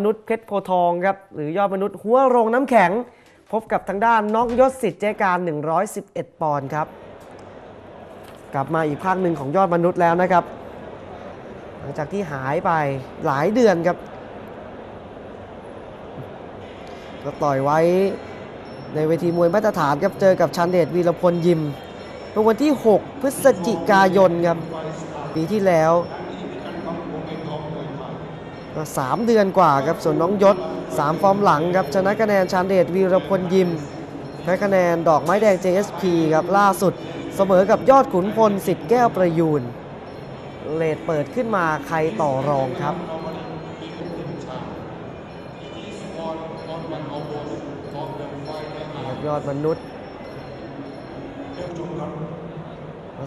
มนุษย์เพชรโพทองครับหรือยอดมนุษย์หัวโรงน้ำแข็ง พบกับทางด้านน้องยศสิทธิ์เจการ 111 ปอนด์ครับ กลับมาอีกภาคหนึ่งของยอดมนุษย์แล้วนะครับ หลังจากที่หายไปหลายเดือนครับ ก็ต่อยไว้ในเวทีมวยมาตรฐานครับเจอกับชันเดชวีรพลยิมเมื่อวันที่ 6 พฤศจิกายนครับปีที่แล้ว ก็สามเดือนกว่าครับส่วนน้องยศ 3 ฟอร์มหลังครับชนะคะแนนชันเดชวีรพลยิมแพ้คะแนนดอกไม้แดง JSP ครับล่าสุดเสมอกับยอดขุนพลสิทธิ์แก้วประยูนเลดเปิดขึ้นมาใครต่อรองครับยอดมนุษย์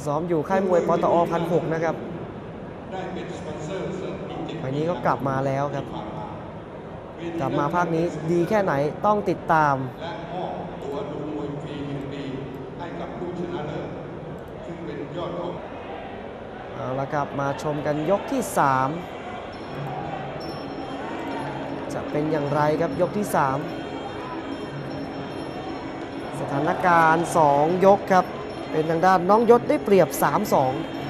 ซ้อมอยู่ค่ายมวยปตอพันหกนะครับไฟล์นี้ นี้ก็กลับมาแล้วครับ กลับมาภาคนี้ดีแค่ไหนต้องติดตามเอาละครับมาชมกันยกที่ 3 จะเป็นอย่างไรครับยกที่ 3 สถานการณ์ 2 ยกครับ เป็นทางด้านน้องยศได้เปรียบ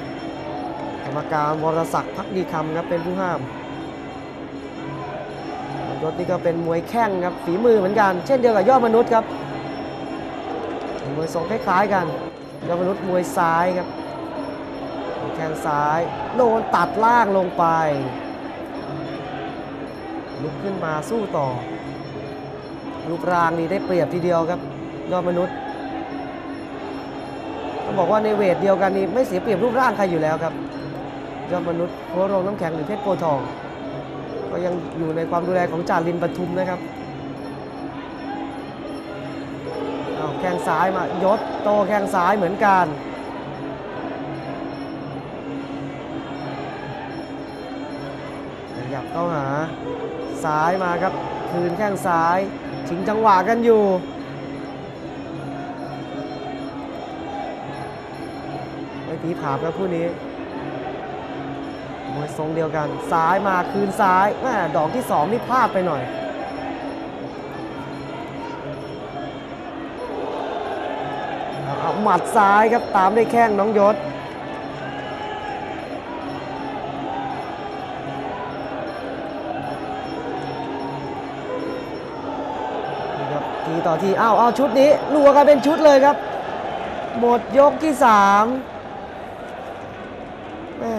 3-2กรรมการวรศักดิ์พักดีคำครับเป็นผู้ห้าม ยศนี่ก็เป็นมวยแข้งครับฝีมือเหมือนกัน เช่นเดียวกับยอดมนุษย์ครับมวยทรงคล้ายๆกันยอดมนุษย์มวยซ้ายครับแข้งซ้ายโดนตัดล่างลงไปลุกขึ้นมาสู้ต่อรูปร่างนี่ได้เปรียบทีเดียวครับ ยอดมนุษย์ต้องบอกว่าในเวทเดียวกันนี่ไม่เสียเปรียบรูปร่างใครอยู่แล้วครับ ยอดมนุษย์หัวโรงน้ำแข็งหรือเพชรโพทอง ก็ยังอยู่ในความดูแลของจ่าลินปทุมนะครับเอาแข้งซ้ายมายศโตแข้งซ้ายเหมือนกันขยับเข้าหาซ้ายมาครับ คืนแข้งซ้ายชิงจังหวะกันอยู่ไม่ผีผามครับคู่นี้ มวยทรงเดียวกันซ้ายมาคืนซ้ายแม่ดอกที่สองนี่พลาดไปหน่อย เอาหมัดซ้ายครับตามด้วยแข้งน้องยศทีต่อทีอ้าวอ้าวชุดนี้รัวกันเป็นชุดเลยครับ หมดยกที่สามแม่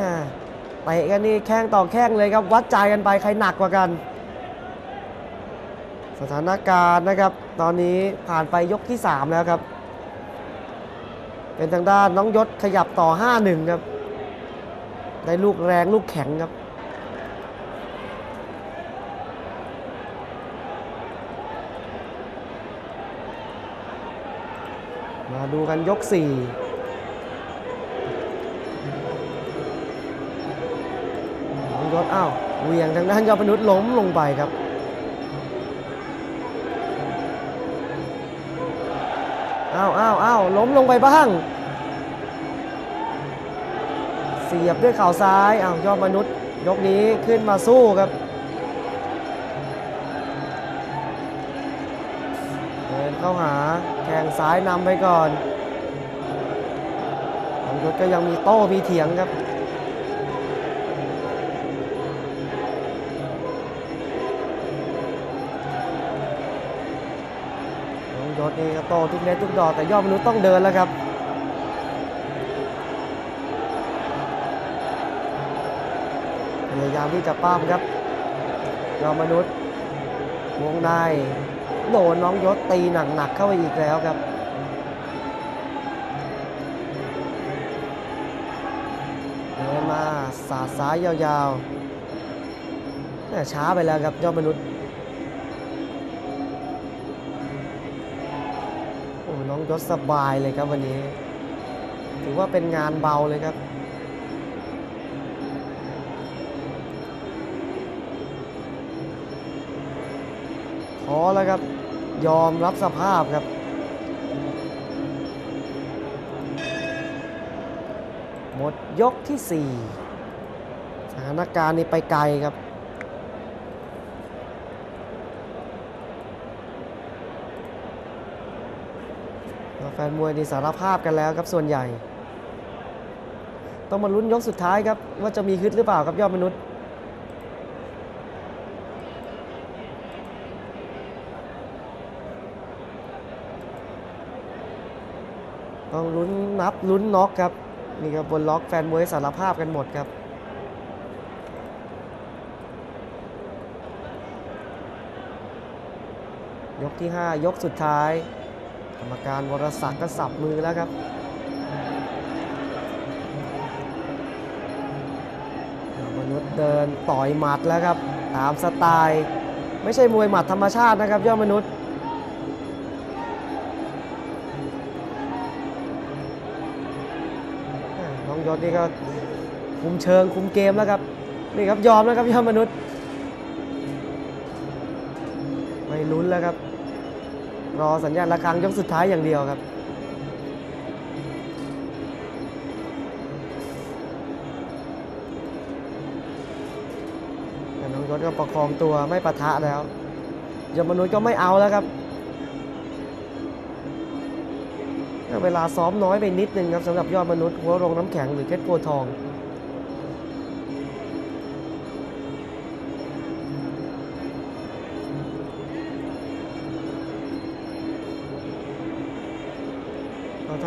เตะกันนี่แข้งต่อแข้งเลยครับวัดใจกันไปใครหนักกว่ากัน สถานการณ์นะครับ ตอนนี้ผ่านไปยกที่ 3 แล้วครับ เป็นทางด้านน้องยศขยับต่อ 5-1 ครับ ได้ลูกแรงลูกแข็งครับมาดูกันยก 4 น้องยศอ้าวเหวียงทางด้านยอดมนุษย์ล้มลงไปครับอ้าวอ้าวอ้าวล้มลงไปบ้าง เสียบด้วยข่าซ้ายอ้าวยอดมนุษย์ ยกนี้ขึ้นมาสู้ครับเดินเข้าหาแทงซ้ายนำไปก่อนน้องยศก็ยังมีโต้มีเถียงครับ ยศนี่โตทุกเม็ดทุกดอกแต่ยอดมนุษย์ต้องเดินแล้วครับพยายามที่จะป้ามครับยอดมนุษย์วงในโดนน้องยศตีหนักๆเข้าไปอีกแล้วครับเดินมาสาดซ้ายยาวๆแต่ช้าไปแล้วครับยอดมนุษย์ องยศสบายเลยครับวันนี้ ถือว่าเป็นงานเบาเลยครับท้อแล้วครับ ยอมรับสภาพครับหมดยกที่ 4 สถานการณ์นี้ไปไกลครับ แฟนมวยนี่สารภาพกันแล้วครับส่วนใหญ่ ต้องมาลุ้นยกสุดท้ายครับ ว่าจะมีฮึดหรือเปล่าครับยอดมนุษย์ต้องลุ้นนับลุ้นน็อกครับนี่ครับบนล็อกแฟนมวยสารภาพกันหมดครับยกที่ 5 ยกสุดท้าย กรรมการวรศักดิ์ก็สับมือแล้วครับมนุษย์เดินต่อยหมัดแล้วครับ ตามสไตล์ ไม่ใช่มวยหมัดธรรมชาตินะครับยอดมนุษย์น้องยศนี่ก็คุมเชิงคุมเกมแล้วครับนี่ครับยอมแล้วครับยอดมนุษย์ไม่ลุ้นแล้วครับ รอสัญญาณระฆังยกสุดท้ายอย่างเดียวครับ แต่น้องยศก็ประคองตัวไม่ปะทะแล้วยมนุษย์ก็ไม่เอาแล้วครับเวลาซ้อมน้อยไปนิดนึงครับสำหรับยอดมนุษย์หัวโรงน้ำแข็งหรือเพชรโพทอง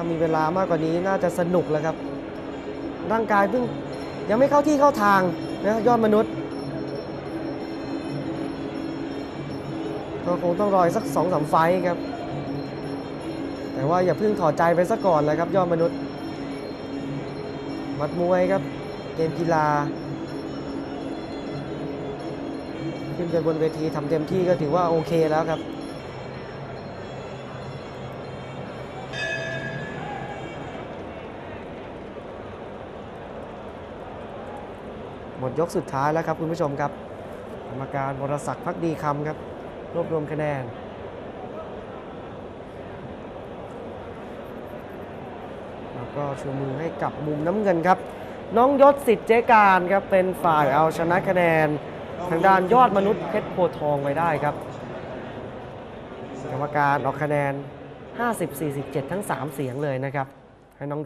ถ้ามีเวลามากกว่านี้น่าจะสนุกแล้วครับ ร่างกายเพิ่งยังไม่เข้าที่เข้าทางนะยอดมนุษย์ ก็คงต้องรออีกสักสองสามไฟครับ แต่ว่าอย่าเพิ่งถอดใจไปซะก่อนเลยครับยอดมนุษย์ มัดมวยครับ เกมกีฬา ขึ้นไปบนเวทีทำเต็มที่ก็ถือว่าโอเคแล้วครับ หมดยกสุดท้ายแล้วครับคุณผู้ชมครับกรรมการวรศักดิ์พักดีคำครับ รวบรวมคะแนน แล้วก็ชูมือให้กับมุมน้ำเงินครับ น้องยศสิทธิ์เจการครับ เป็นฝ่ายเอาชนะคะแนน ทางด้านยอดมนุษย์เพชรโพทองไว้ได้ครับ กรรมการออกคะแนน 50-47 ทั้ง 3 เสียงเลยนะครับให้น้อง